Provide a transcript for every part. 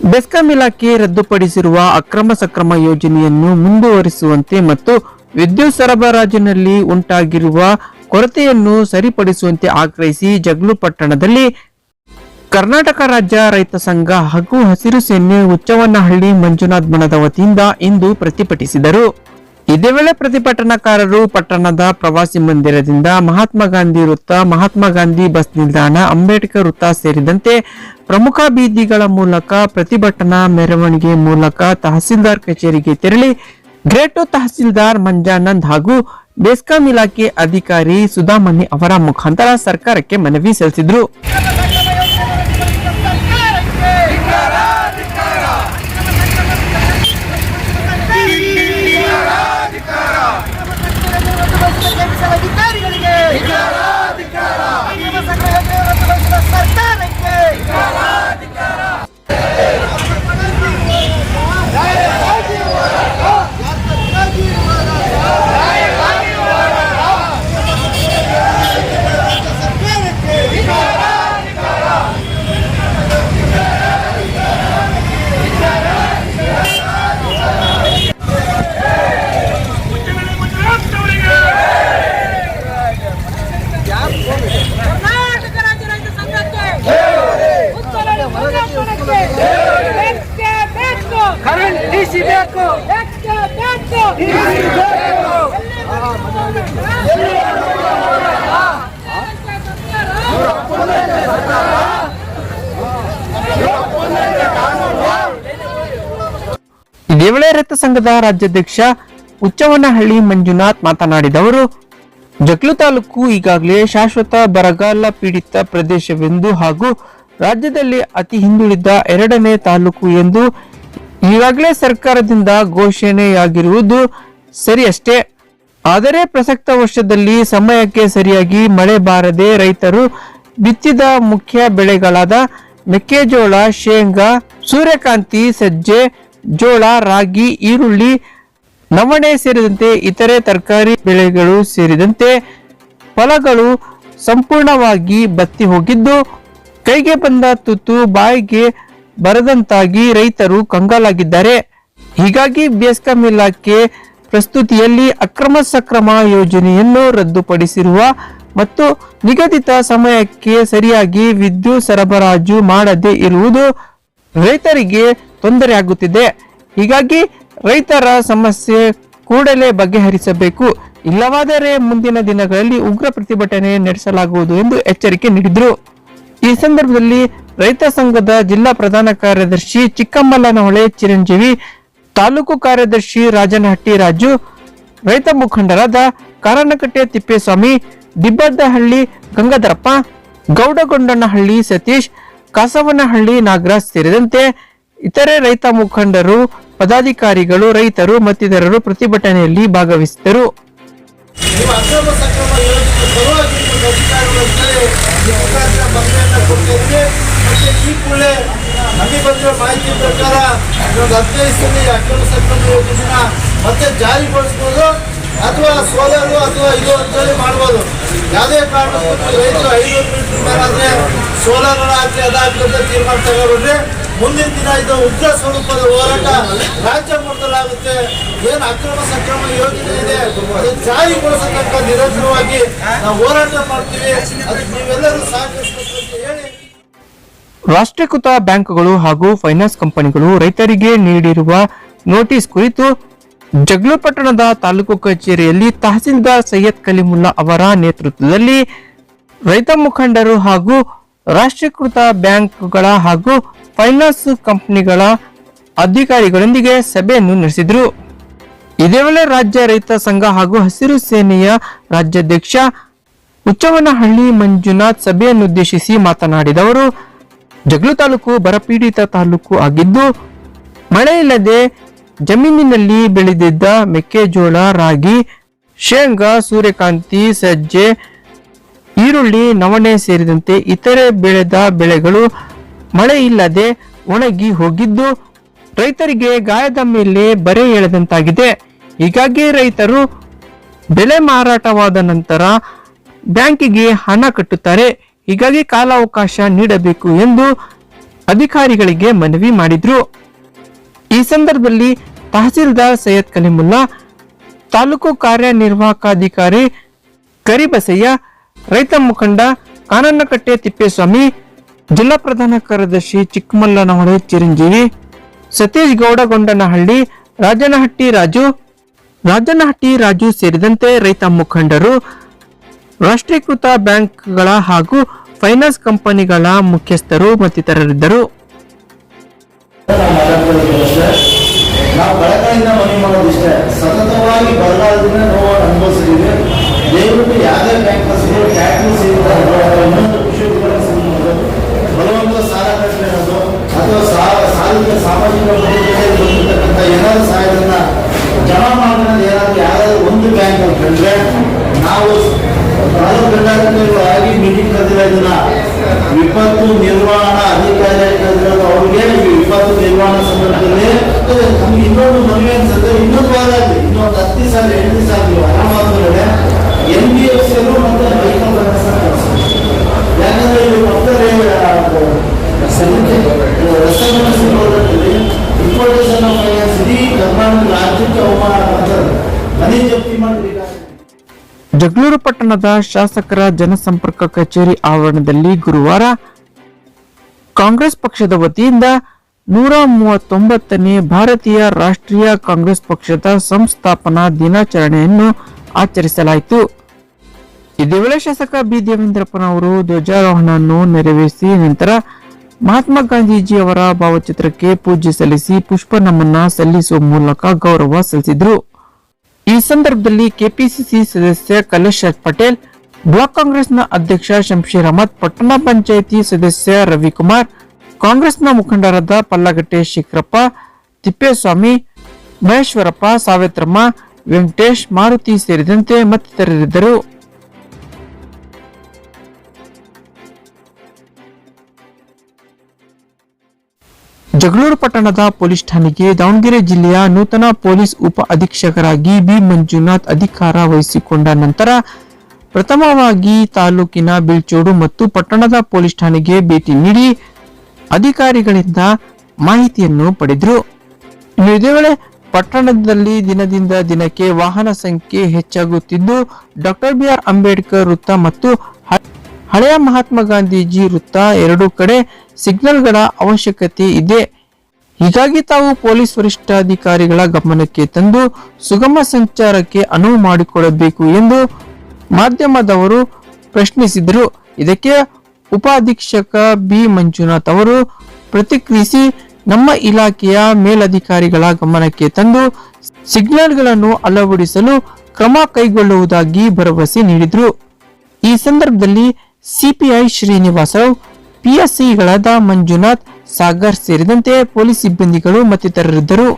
ಬೆಸ್ಕಾಂ ಇಲಾಖೆ ರದ್ದುಪಡಿಸಿರುವ ಅಕ್ರಮ ಸಕ್ರಮ ಯೋಜನೆಯನ್ನು ಮುಂದುವರಿಸುವಂತೆ ಮತ್ತು ವಿದ್ಯುತ್ ಸರಬರಾಜಿನಲ್ಲಿ ಉಂಟಾಗಿರುವ ಕೊರತೆಯನ್ನು ಸರಿಪಡಿಸುವಂತೆ ಆಗ್ರಹಿಸಿ ಜಗ್ಲು ಪಟ್ಟಣದಲ್ಲಿ ಕರ್ನಾಟಕ ರಾಜ್ಯ ರೈತ ಸಂಘ ಹಾಗೂ ಹಸಿರು ಸೇನೆ ಹುಚ್ಚವನಹಳ್ಳಿ ಮಂಜುನಾಥ್ ಬಣದ ವತಿಯಿಂದ ಇಂದು ಪ್ರತಿಭಟಿಸಿದರು. ಇದೇ ವೇಳೆ ಪ್ರತಿಭಟನಾಕಾರರು ಪಟ್ಟಣದ ಪ್ರವಾಸಿ ಮಂದಿರದಿಂದ ಮಹಾತ್ಮ ಗಾಂಧಿ ವೃತ್ತ, ಮಹಾತ್ಮ ಗಾಂಧಿ ಬಸ್ ನಿಲ್ದಾಣ, ಅಂಬೇಡ್ಕರ್ ವೃತ್ತ ಸೇರಿದಂತೆ ಪ್ರಮುಖ ಬೀದಿಗಳ ಮೂಲಕ ಪ್ರತಿಭಟನಾ ಮೆರವಣಿಗೆ ಮೂಲಕ ತಹಸೀಲ್ದಾರ್ ಕಚೇರಿಗೆ ತೆರಳಿ ಗ್ರೇಟು ತಹಸೀಲ್ದಾರ್ ಮಂಜಾನಂದ್ ಹಾಗೂ ಬೆಸ್ಕಾಂ ಇಲಾಖೆ ಅಧಿಕಾರಿ ಸುಧಾಮಣಿ ಅವರ ಮುಖಾಂತರ ಸರ್ಕಾರಕ್ಕೆ ಮನವಿ ಸಲ್ಲಿಸಿದ್ರು. ಬೇಕು ಇದೇ ವೇಳೆ ರೈತ ಸಂಘದ ರಾಜ್ಯಾಧ್ಯಕ್ಷ ಹುಚ್ಚವನಹಳ್ಳಿ ಮಂಜುನಾಥ್ ಮಾತನಾಡಿದವರು, ಜಕ್ಲು ತಾಲೂಕು ಈಗಾಗಲೇ ಶಾಶ್ವತ ಬರಗಾಲ ಪೀಡಿತ ಪ್ರದೇಶವೆಂದು ಹಾಗೂ ರಾಜ್ಯದಲ್ಲಿ ಅತಿ ಹಿಂದುಳಿದ ಎರಡನೇ ತಾಲೂಕು ಎಂದು ಈಗಾಗಲೇ ಸರ್ಕಾರದಿಂದ ಘೋಷಣೆಯಾಗಿರುವುದು ಸರಿಯಷ್ಟೇ ಆದರೆ ಪ್ರಸಕ್ತ ವರ್ಷದಲ್ಲಿ ಸಮಯಕ್ಕೆ ಸರಿಯಾಗಿ ಮಳೆ ಬಾರದೆ ರೈತರು ಬಿತ್ತಿದ ಮುಖ್ಯ ಬೆಳೆಗಳಾದ ಮೆಕ್ಕೆಜೋಳ, ಶೇಂಗಾ, ಸೂರ್ಯಕಾಂತಿ, ಸಜ್ಜೆ, ಜೋಳ, ರಾಗಿ, ಈರುಳ್ಳಿ, ನವಣೆ ಸೇರಿದಂತೆ ಇತರೆ ತರಕಾರಿ ಬೆಳೆಗಳು ಸೇರಿದಂತೆ ಫಲಗಳು ಸಂಪೂರ್ಣವಾಗಿ ಬತ್ತಿ ಹೋಗಿದ್ದು, ಕೈಗೆ ಬಂದ ತುತ್ತು, ಬಾಯಿಗೆ ಬರದಂತಾಗಿ ರೈತರು ಕಂಗಾಲಾಗಿದ್ದಾರೆ. ಹೀಗಾಗಿ ಬೆಸ್ಕಾಂ ಇಲಾಖೆ ಪ್ರಸ್ತುತಿಯಲ್ಲಿ ಅಕ್ರಮ ಸಕ್ರಮ ಯೋಜನೆಯನ್ನು ರದ್ದುಪಡಿಸಿರುವ ಮತ್ತು ನಿಗದಿತ ಸಮಯಕ್ಕೆ ಸರಿಯಾಗಿ ವಿದ್ಯುತ್ ಸರಬರಾಜು ಮಾಡದೇ ಇರುವುದು ರೈತರಿಗೆ ತೊಂದರೆಯಾಗುತ್ತಿದೆ ಹೀಗಾಗಿ ರೈತರ ಸಮಸ್ಯೆ ಕೂಡಲೇ ಬಗೆಹರಿಸಬೇಕು. ಇಲ್ಲವಾದರೆ ಮುಂದಿನ ದಿನಗಳಲ್ಲಿ ಉಗ್ರ ಪ್ರತಿಭಟನೆ ನಡೆಸಲಾಗುವುದು ಎಂದು ಎಚ್ಚರಿಕೆ ನೀಡಿದರು. ಈ ಸಂದರ್ಭದಲ್ಲಿ ರೈತ ಸಂಘದ ಜಿಲ್ಲಾ ಪ್ರಧಾನ ಕಾರ್ಯದರ್ಶಿ ಚಿಕ್ಕಮ್ಮಲ್ಲನಹೊಳೆ ಚಿರಂಜೀವಿ, ತಾಲೂಕು ಕಾರ್ಯದರ್ಶಿ ರಾಜನಹಟ್ಟಿ ರಾಜು, ರೈತ ಮುಖಂಡರಾದ ಕಾರಣಕಟ್ಟೆ ತಿಪ್ಪೇಸ್ವಾಮಿ, ದಿಬ್ಬದ್ದಹಳ್ಳಿ ಗಂಗಾಧರಪ್ಪ, ಗೌಡಗೊಂಡನಹಳ್ಳಿ ಸತೀಶ್, ಕಾಸವನಹಳ್ಳಿ ನಾಗರಾಜ್ ಸೇರಿದಂತೆ ಇತರೆ ರೈತ ಮುಖಂಡರು, ಪದಾಧಿಕಾರಿಗಳು, ರೈತರು ಮತ್ತಿತರರು ಪ್ರತಿಭಟನೆಯಲ್ಲಿ ಭಾಗವಹಿಸಿದರು ಈ ಕೂಡಲೇ ನಮಗೆ ಬಂದಿರೋ ಮಾಹಿತಿ ಪ್ರಕಾರ ಇನ್ನೊಂದು ಹದಿನೈದು ಸಲ ಅಕ್ರಮ ಸಕ್ರಮ ಯೋಜನೆನ ಮತ್ತೆ ಜಾರಿಗೊಳಿಸ್ಬೋದು ಅಥವಾ ಸೋಲಾರು ಅಥವಾ ಇದು ಅಂತೇಳಿ ಮಾಡ್ಬೋದು. ಯಾವುದೇ ಕಾರಣಕ್ಕೂ ರೈತರು ಐನೂರು ಮೀಟರ್ ಮೇಲಾದ್ರೆ ಸೋಲಾರ್ ಅದಾಕಿ ಅಂತ ತೀರ್ಮಾನ ತಗೊಬಿಡ್ರಿ ಮುಂದಿನ ದಿನ ಇದು ಉಗ್ರ ಸ್ವರೂಪದ ಹೋರಾಟ ರಾಜ್ಯ ಮಟ್ಟದಲ್ಲಾಗುತ್ತೆ ಏನು ಅಕ್ರಮ ಸಕ್ರಮ ಯೋಜನೆ ಇದೆ ಅದು ಜಾರಿಗೊಳಿಸತಕ್ಕ ನಿರಂತರವಾಗಿ ನಾವು ಹೋರಾಟ ಮಾಡ್ತೀವಿ. ಅದಕ್ಕೆ ನೀವೆಲ್ಲರೂ ಹೇಳಿ ರಾಷ್ಟ್ರೀಕೃತ ಬ್ಯಾಂಕ್ಗಳು ಹಾಗೂ ಫೈನಾನ್ಸ್ ಕಂಪನಿಗಳು ರೈತರಿಗೆ ನೀಡಿರುವ ನೋಟಿಸ್ ಕುರಿತು ಜಗ್ಲುಪಟ್ಟಣದ ತಾಲೂಕು ಕಚೇರಿಯಲ್ಲಿ ತಹಸೀಲ್ದಾರ್ ಸೈಯದ್ ಕಲಿಮುಲ್ಲಾ ಅವರ ನೇತೃತ್ವದಲ್ಲಿ ರೈತ ಮುಖಂಡರು ಹಾಗೂ ರಾಷ್ಟ್ರೀಕೃತ ಬ್ಯಾಂಕ್ಗಳ ಹಾಗೂ ಫೈನಾನ್ಸ್ ಕಂಪನಿಗಳ ಅಧಿಕಾರಿಗಳೊಂದಿಗೆ ಸಭೆಯನ್ನು ನಡೆಸಿದರು. ಇದೇ ವೇಳೆ ರಾಜ್ಯ ರೈತ ಸಂಘ ಹಾಗೂ ಹಸಿರು ಸೇನೆಯ ರಾಜ್ಯಾಧ್ಯಕ್ಷ ಹುಚ್ಚವನಹಳ್ಳಿ ಮಂಜುನಾಥ್ ಸಭೆಯನ್ನುದ್ದೇಶಿಸಿ ಮಾತನಾಡಿದವರು ಜಗ್ಲು ತಾಲೂಕು, ಬರಪೀಡಿತ ತಾಲೂಕು ಆಗಿದ್ದು, ಮಳೆ ಇಲ್ಲದೆ ಜಮೀನಿನಲ್ಲಿ ಬೆಳೆದಿದ್ದ ಮೆಕ್ಕೆಜೋಳ, ರಾಗಿ, ಶೇಂಗಾ, ಸೂರ್ಯಕಾಂತಿ, ಸಜ್ಜೆ, ಈರುಳ್ಳಿ, ನವಣೆ ಸೇರಿದಂತೆ ಇತರೆ ಬೆಳೆದ ಬೆಳೆಗಳು ಮಳೆ ಇಲ್ಲದೆ ಒಣಗಿ ಹೋಗಿದ್ದು, ರೈತರಿಗೆ ಗಾಯದ ಮೇಲೆ ಬರೆ ಎಳೆದಂತಾಗಿದೆ. ಹೀಗಾಗಿ ರೈತರು ಬೆಳೆ ಮಾರಾಟವಾದ ನಂತರ ಬ್ಯಾಂಕಿಗೆ ಹಣ ಕಟ್ಟುತ್ತಾರೆ. ಹೀಗಾಗಿ ಕಾಲಾವಕಾಶ ನೀಡಬೇಕು ಎಂದು ಅಧಿಕಾರಿಗಳಿಗೆ ಮನವಿ ಮಾಡಿದ್ರು. ಈ ಸಂದರ್ಭದಲ್ಲಿ ತಹಸೀಲ್ದಾರ್ ಸೈಯದ್ ಕಲಿಮುಲ್ಲಾ, ತಾಲೂಕು ಕಾರ್ಯನಿರ್ವಾಹಕಾಧಿಕಾರಿ ಕರಿಬಸಯ್ಯ, ರೈತ ಮುಖಂಡ ಕಾನನ್ನಕಟ್ಟೆ ತಿಪ್ಪೇಸ್ವಾಮಿ, ಜಿಲ್ಲಾ ಪ್ರಧಾನ ಕಾರ್ಯದರ್ಶಿ ಚಿಕ್ಕಮಲ್ಲನಹೊಳೆ ಚಿರಂಜೀವಿ, ಸತೀಶ್ ಗೌಡಗೊಂಡನಹಳ್ಳಿ ರಾಜನಹಟ್ಟಿ ರಾಜು ರಾಜನಹಟ್ಟಿ ರಾಜು ಸೇರಿದಂತೆ ರೈತ ಮುಖಂಡರು ರಾಷ್ಟ್ರೀಕೃತ ಬ್ಯಾಂಕ್ಗಳ ಹಾಗೂ ಫೈನಾನ್ಸ್ ಕಂಪನಿಗಳ ಮುಖ್ಯಸ್ಥರು ಮತ್ತಿತರರಿದ್ದರು. ನಾವು ಬೆಳಕರಿಂದ ಮನೆ ಮಾಡೋದಿಷ್ಟೇ. ಸತತವಾಗಿ ಬರಗಾಲದಿಂದ ನೋವನ್ನು ಅನುಭವಿಸಿದ್ದೀವಿ. ದಯವಿಟ್ಟು ಯಾವುದೇ ಬ್ಯಾಂಕರ್ಸ್ಗಳು ಟ್ಯಾಕ್ಸ್ ಇನ್ನೊಂದು ಕೃಷಿ ಉತ್ಪನ್ನ ಸಂಘಗಳು ಜಗಳೂರು ಪಟ್ಟಣದ ಶಾಸಕರ ಜನಸಂಪರ್ಕ ಕಚೇರಿ ಆವರಣದಲ್ಲಿ ಗುರುವಾರ ಕಾಂಗ್ರೆಸ್ ಪಕ್ಷದ ವತಿಯಿಂದ ನೂರ ಮೂವತ್ತೊಂಬತ್ತನೇ ಭಾರತೀಯ ರಾಷ್ಟ್ರೀಯ ಕಾಂಗ್ರೆಸ್ ಪಕ್ಷದ ಸಂಸ್ಥಾಪನಾ ದಿನಾಚರಣೆಯನ್ನು ಆಚರಿಸಲಾಯಿತು. ಇದೇ ವೇಳೆ ಶಾಸಕ ಬಿ. ದೇವೇಂದ್ರಪ್ಪನವರು ಧ್ವಜಾರೋಹಣವನ್ನು ನೆರವೇರಿಸಿ ನಂತರ ಮಹಾತ್ಮ ಗಾಂಧೀಜಿ ಅವರ ಭಾವಚಿತ್ರಕ್ಕೆ ಪೂಜೆ ಸಲ್ಲಿಸಿ ಪುಷ್ಪ ನಮನ ಸಲ್ಲಿಸುವ ಮೂಲಕ ಗೌರವ ಸಲ್ಲಿಸಿದರು. ಈ ಸಂದರ್ಭದಲ್ಲಿ ಕೆಪಿಸಿಸಿ ಸದಸ್ಯ ಕಲೇಶ್ ಪಟೇಲ್, ಬ್ಲಾಕ್ ಕಾಂಗ್ರೆಸ್ನ ಅಧ್ಯಕ್ಷ ಶಂಶೀರ್ ಅಹಮದ್, ಪಟ್ಟಣ ಪಂಚಾಯಿತಿ ಸದಸ್ಯ ರವಿಕುಮಾರ್, ಕಾಂಗ್ರೆಸ್ನ ಮುಖಂಡರಾದ ಪಲ್ಲಗಟ್ಟೆ ಶಿಖರಪ್ಪ ತಿಪ್ಪೇಸ್ವಾಮಿ, ಮಹೇಶ್ವರಪ್ಪ, ಸಾವಿತ್ರಮ್ಮ, ವೆಂಕಟೇಶ್, ಮಾರುತಿ ಸೇರಿದಂತೆ ಮತ್ತಿತರರಿದ್ದರು. ಜಗಳೂರು ಪಟ್ಟಣದ ಪೊಲೀಸ್ ಠಾಣೆಗೆ ದಾವಣಗೆರೆ ಜಿಲ್ಲೆಯ ನೂತನ ಪೊಲೀಸ್ ಉಪ ಅಧೀಕ್ಷಕರಾಗಿ ಬಿ ಮಂಜುನಾಥ್ ಅಧಿಕಾರ ವಹಿಸಿಕೊಂಡ ನಂತರ ಪ್ರಥಮವಾಗಿ ತಾಲೂಕಿನ ಬಿಳ್ಚೋಡು ಮತ್ತು ಪಟ್ಟಣದ ಪೊಲೀಸ್ ಠಾಣೆಗೆ ಭೇಟಿ ನೀಡಿ ಅಧಿಕಾರಿಗಳಿಂದ ಮಾಹಿತಿಯನ್ನು ಪಡೆದರು. ಇದೇ ವೇಳೆ ಪಟ್ಟಣದಲ್ಲಿ ದಿನದಿಂದ ದಿನಕ್ಕೆ ವಾಹನ ಸಂಖ್ಯೆ ಹೆಚ್ಚಾಗುತ್ತಿದ್ದು, ಡಾಕ್ಟರ್ ಬಿ ಆರ್ ಅಂಬೇಡ್ಕರ್ ವೃತ್ತ ಮತ್ತು ಹಳೆಯ ಮಹಾತ್ಮ ಗಾಂಧೀಜಿ ವೃತ್ತ ಎರಡೂ ಕಡೆ ಸಿಗ್ನಲ್ಗಳ ಅವಶ್ಯಕತೆ ಇದೆ. ಹೀಗಾಗಿ ತಾವು ಪೊಲೀಸ್ ವರಿಷ್ಠಾಧಿಕಾರಿಗಳ ಗಮನಕ್ಕೆ ತಂದು ಸುಗಮ ಸಂಚಾರಕ್ಕೆ ಅನುವು ಮಾಡಿಕೊಡಬೇಕು ಎಂದು ಮಾಧ್ಯಮದವರು ಪ್ರಶ್ನಿಸಿದರು. ಇದಕ್ಕೆ ಉಪಾಧೀಕ್ಷಕ ಬಿ. ಮಂಜುನಾಥ್ ಅವರು ಪ್ರತಿಕ್ರಿಯಿಸಿ, ನಮ್ಮ ಇಲಾಖೆಯ ಮೇಲಧಿಕಾರಿಗಳ ಗಮನಕ್ಕೆ ತಂದು ಸಿಗ್ನಲ್ಗಳನ್ನು ಅಳವಡಿಸಲು ಕ್ರಮ ಕೈಗೊಳ್ಳುವುದಾಗಿ ಭರವಸೆ ನೀಡಿದರು. ಈ ಸಂದರ್ಭದಲ್ಲಿ ಸಿಪಿಐ ಶ್ರೀನಿವಾಸರಾವ್ ಪಿಎಸ್ಸಿಗಳಾದ ಮಂಜುನಾಥ್ ಸಾಗರ್ ಸೇರಿದಂತೆ ಪೊಲೀಸ್ ಸಿಬ್ಬಂದಿಗಳು ಮತ್ತಿತರರಿದ್ದರು.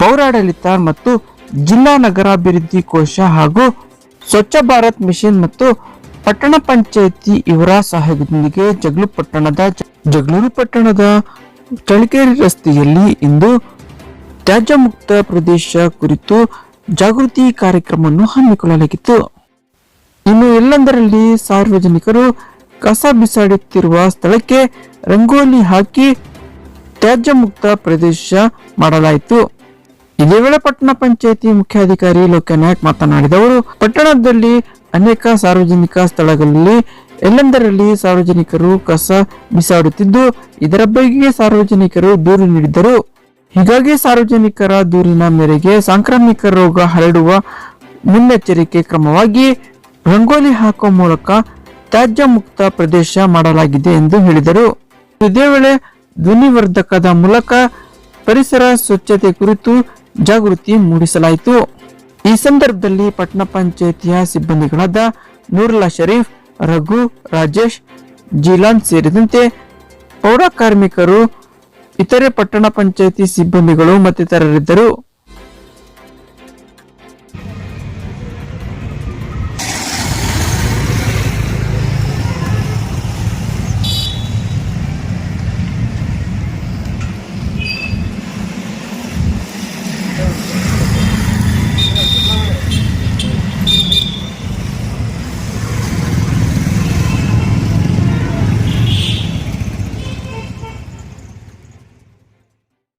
ಪೌರಾಡಳಿತ ಮತ್ತು ಜಿಲ್ಲಾ ನಗರಾಭಿವೃದ್ಧಿ ಕೋಶ ಹಾಗೂ ಸ್ವಚ್ಛ ಭಾರತ್ ಮಿಷನ್ ಮತ್ತು ಪಟ್ಟಣ ಪಂಚಾಯಿತಿ ಇವರ ಸಹಯೋಗದೊಂದಿಗೆ ಜಗಳೂರು ಪಟ್ಟಣದ ಜಗಳೂರು ಪಟ್ಟಣದ ಚಳಿಕೇರಿ ರಸ್ತೆಯಲ್ಲಿ ಇಂದು ತ್ಯಾಜ್ಯ ಮುಕ್ತ ಪ್ರದೇಶ ಕುರಿತು ಜಾಗೃತಿ ಕಾರ್ಯಕ್ರಮವನ್ನು ಹಮ್ಮಿಕೊಳ್ಳಲಾಗಿತ್ತು. ಇನ್ನು ಎಲ್ಲೆಂದರಲ್ಲಿ ಸಾರ್ವಜನಿಕರು ಕಸ ಬಿಸಾಡುತ್ತಿರುವ ಸ್ಥಳಕ್ಕೆ ರಂಗೋಲಿ ಹಾಕಿ ತ್ಯಾಜ್ಯ ಮುಕ್ತ ಪ್ರದೇಶ ಮಾಡಲಾಯಿತು. ಇದೇ ವೇಳೆ ಪಟ್ಟಣ ಪಂಚಾಯಿತಿ ಮುಖ್ಯಾಧಿಕಾರಿ ಲೋಕನಾಯಕ್ ಮಾತನಾಡಿದವರು, ಪಟ್ಟಣದಲ್ಲಿ ಅನೇಕ ಸಾರ್ವಜನಿಕ ಸ್ಥಳಗಳಲ್ಲಿ ಎಲ್ಲೆಂದರಲ್ಲಿ ಸಾರ್ವಜನಿಕರು ಕಸ ಬಿಸಾಡುತ್ತಿದ್ದು, ಇದರ ಬಗ್ಗೆ ಸಾರ್ವಜನಿಕರು ದೂರು ನೀಡಿದ್ದರು. ಹೀಗಾಗಿ ಸಾರ್ವಜನಿಕರ ದೂರಿನ ಮೇರೆಗೆ ಸಾಂಕ್ರಾಮಿಕ ರೋಗ ಹರಡುವ ಮುನ್ನೆಚ್ಚರಿಕೆ ಕ್ರಮವಾಗಿ ರಂಗೋಲಿ ಹಾಕುವ ಮೂಲಕ ತ್ಯಾಜ್ಯ ಮುಕ್ತ ಪ್ರದೇಶ ಮಾಡಲಾಗಿದೆ ಎಂದು ಹೇಳಿದರು. ಇದೇ ವೇಳೆ ಧ್ವನಿವರ್ಧಕದ ಮೂಲಕ ಪರಿಸರ ಸ್ವಚ್ಛತೆ ಕುರಿತು ಜಾಗೃತಿ ಮೂಡಿಸಲಾಯಿತು. ಈ ಸಂದರ್ಭದಲ್ಲಿ ಪಟ್ಟಣ ಪಂಚಾಯಿತಿಯ ಸಿಬ್ಬಂದಿಗಳಾದ ನೂರ್ಲಾ ಶರೀಫ್, ರಘು, ರಾಜೇಶ್, ಜೀಲಾನ್ ಸೇರಿದಂತೆ ಪೌರ ಕಾರ್ಮಿಕರು ಇತರೆ ಪಟ್ಟಣ ಪಂಚಾಯಿತಿ ಸಿಬ್ಬಂದಿಗಳು ಮತ್ತಿತರರಿದ್ದರು.